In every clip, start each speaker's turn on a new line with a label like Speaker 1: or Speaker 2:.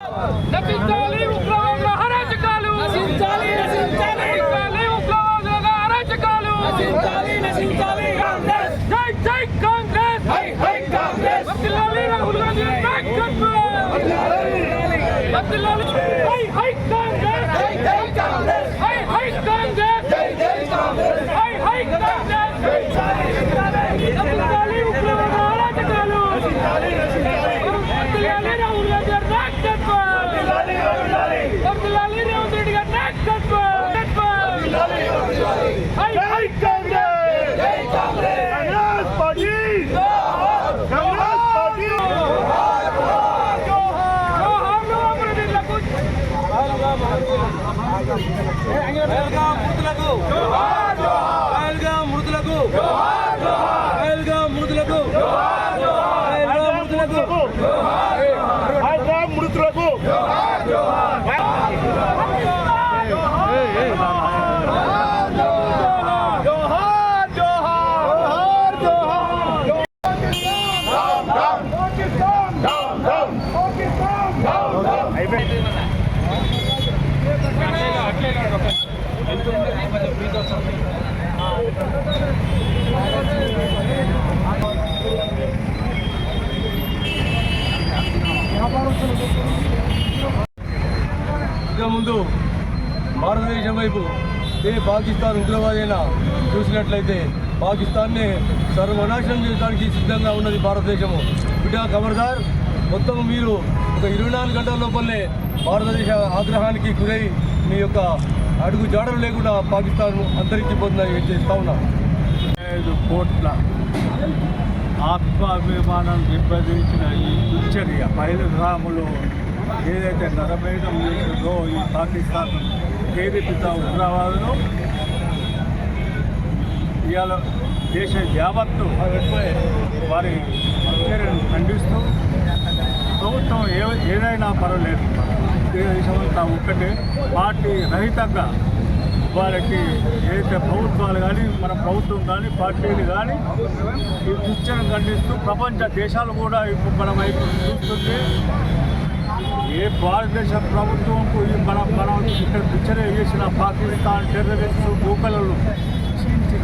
Speaker 1: Capitão!
Speaker 2: Hyderabad మృతులకు జోహార్ జోహార్ అయిపోయింది
Speaker 3: ముందు భారతదేశం వైపు ఏ పాకిస్తాన్ ఉగ్రవాదైనా చూసినట్లయితే పాకిస్తాన్ని సర్వనాశనం చేయడానికి సిద్ధంగా ఉన్నది భారతదేశము. బిడ్డ ఖబర్దార్ మొత్తం మీరు ఒక ఇరవై నాలుగు గంటల లోపలనే భారతదేశ ఆగ్రహానికి గురై మీ యొక్క అడుగు జాడలు లేకుండా పాకిస్తాన్ అంతరించిపోతుందని చేస్తా ఉన్నాం.
Speaker 4: ఐదు కోట్ల ఆత్మాభిమానం దెబ్బతించిన ఈ దుశ్చర్య పైలగ్రాములో ఏదైతే నరమేయడం చేసిందో ఈ పాకిస్తాన్ ప్రేరేపిత ఉగ్రవాదులు ఇవాళ దేశ యావత్తు వారి చర్యను ఖండిస్తూ ప్రభుత్వం ఏ ఏదైనా పర్వాలేదు. దేశమంతా ఒక్కటే. పార్టీ రహితంగా వారికి ఏదైతే ప్రభుత్వాలు కానీ మన ప్రభుత్వం కానీ పార్టీలు కానీ ఈ దుశ్చర్యను ఖండిస్తూ ప్రపంచ దేశాలు కూడా ఇప్పుడు మన వైపు చూస్తుంది. భారతదేశ ప్రభుత్వంకు ఈ మన మనం ఇక్కడ పిక్చర్ చేసిన పాకిస్తాన్ టెర్రరిస్టు భూకలను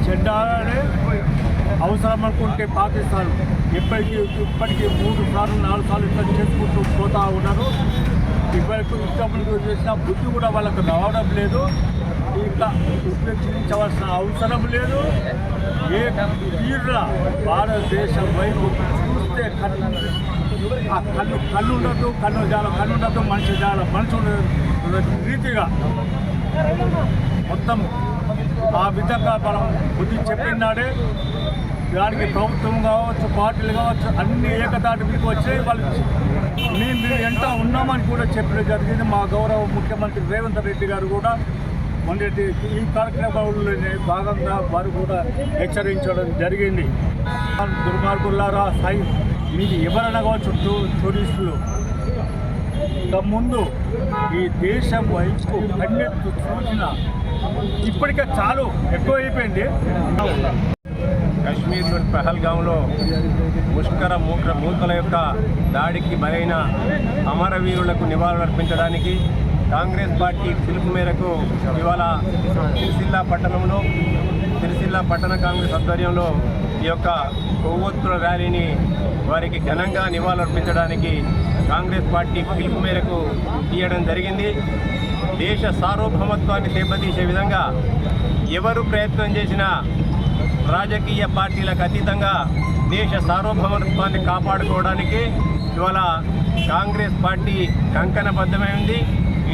Speaker 4: చెడ్డాలనే అవసరం అనుకుంటే పాకిస్తాన్ ఇప్పటికీ ఇప్పటికీ మూడు సార్లు నాలుగు సార్లు ఇట్లా చేసుకుంటూ పోతా ఉన్నారు. ఇప్పటికి ఇష్టములకు చేసిన బుద్ధి కూడా వాళ్ళకు రావడం లేదు. ఇంకా ఉపయోగించవలసిన అవసరం లేదు. ఏ తీర్ల భారతదేశం వైపు చూస్తే కన్ను ఆ కళ్ళు కళ్ళు ఉండదు కళ్ళు చాలా కళ్ళు ఉండదు మనిషి చాలా మనిషి ఉండదు రీతిగా మొత్తం ఆ విధంగా మనం బుద్ధి చెప్పినాడే దానికి ప్రభుత్వం కావచ్చు పార్టీలు కావచ్చు అన్ని ఏకతాటి మీకు వచ్చాయి వాళ్ళు మేము మీరు ఎంత ఉన్నామని కూడా చెప్పడం జరిగింది. మా గౌరవ ముఖ్యమంత్రి రేవంత్ రెడ్డి గారు కూడా మొన్నటి ఈ కార్యక్రమంలోనే భాగంగా వారు కూడా హెచ్చరించడం జరిగింది. దుర్మార్గులారా సై మీకు ఎవరైనా కావచ్చు టూరిస్టులు. ముందు ఈ దేశం వైపు కన్నెత్తు చూసిన ఇప్పటికే చాలు ఎక్కువ అయిపోయింది
Speaker 5: కశ్మీర్లోని పహల్గాంలో ముష్కర మూక మూకల యొక్క దాడికి బలైన అమరవీరులకు నివాళులర్పించడానికి కాంగ్రెస్ పార్టీ పిలుపు మేరకు ఇవాళ సిరిసిల్ల పట్టణంలో సిరిసిల్ల పట్టణ కాంగ్రెస్ ఆధ్వర్యంలో ఈ యొక్క కొవ్వొత్తుల ర్యాలీని వారికి ఘనంగా నివాళులర్పించడానికి కాంగ్రెస్ పార్టీ పిలుపు మేరకు తీయడం జరిగింది. దేశ సార్వభౌమత్వాన్ని దెబ్బతీసే విధంగా ఎవరు ప్రయత్నం చేసినా రాజకీయ పార్టీలకు అతీతంగా దేశ సార్వభౌమత్వాన్ని కాపాడుకోవడానికి ఇవాళ కాంగ్రెస్ పార్టీ కంకణబద్ధమైంది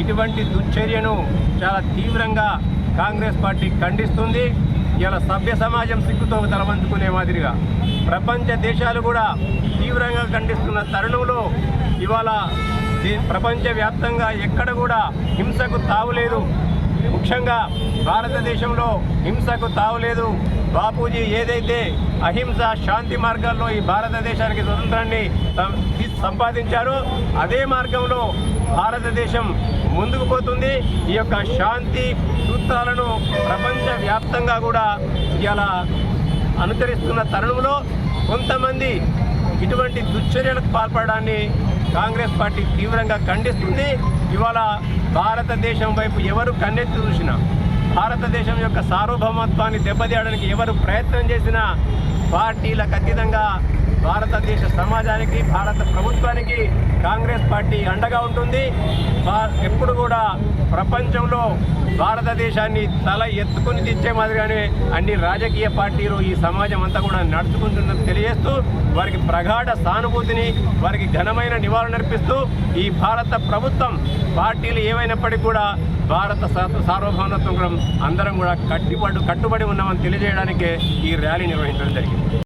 Speaker 5: ఇటువంటి దుశ్చర్యను చాలా తీవ్రంగా కాంగ్రెస్ పార్టీ ఖండిస్తుంది. ఇలా సభ్య సమాజం సిగ్గుతో తలవంచుకునే మాదిరిగా ప్రపంచ దేశాలు కూడా తీవ్రంగా ఖండిస్తున్న తరుణంలో ఇవాళ దే- ప్రపంచవ్యాప్తంగా ఎక్కడ కూడా హింసకు తావులేదు. ముఖ్యంగా భారతదేశంలో హింసకు తావులేదు. బాపూజీ ఏదైతే అహింస శాంతి మార్గాల్లో ఈ భారతదేశానికి స్వతంత్రాన్ని సంపాదించారో అదే మార్గంలో భారతదేశం ముందుకు పోతుంది. ఈ యొక్క శాంతి సూత్రాలను ప్రపంచ వ్యాప్తంగా కూడా ఇలా అనుసరిస్తున్న తరుణంలో కొంతమంది ఇటువంటి దుశ్చర్యలకు పాల్పడడాన్ని కాంగ్రెస్ పార్టీ తీవ్రంగా ఖండిస్తుంది. ఇవాళ భారతదేశం వైపు ఎవరు కన్నెత్తి చూసినా భారతదేశం యొక్క సార్వభౌమత్వాన్ని దెబ్బతీయడానికి ఎవరు ప్రయత్నం చేసినా పార్టీలకు అతీతంగా భారతదేశ సమాజానికి భారత ప్రభుత్వానికి కాంగ్రెస్ పార్టీ అండగా ఉంటుంది. ఎప్పుడు కూడా ప్రపంచంలో భారతదేశాన్ని తల ఎత్తుకుని తెచ్చే మాదిరిగానే అన్ని రాజకీయ పార్టీలు ఈ సమాజం అంతా కూడా నడుచుకుంటుందని తెలియజేస్తూ వారికి ప్రగాఢ సానుభూతిని వారికి ఘనమైన నివారణ అర్పిస్తూ ఈ భారత ప్రభుత్వం పార్టీలు ఏవైనప్పటికీ కూడా భారత సార్వభౌమత్వం అందరం కూడా కట్టుబడి కట్టుబడి ఉన్నామని తెలియజేయడానికే ఈ ర్యాలీ నిర్వహించడం జరిగింది.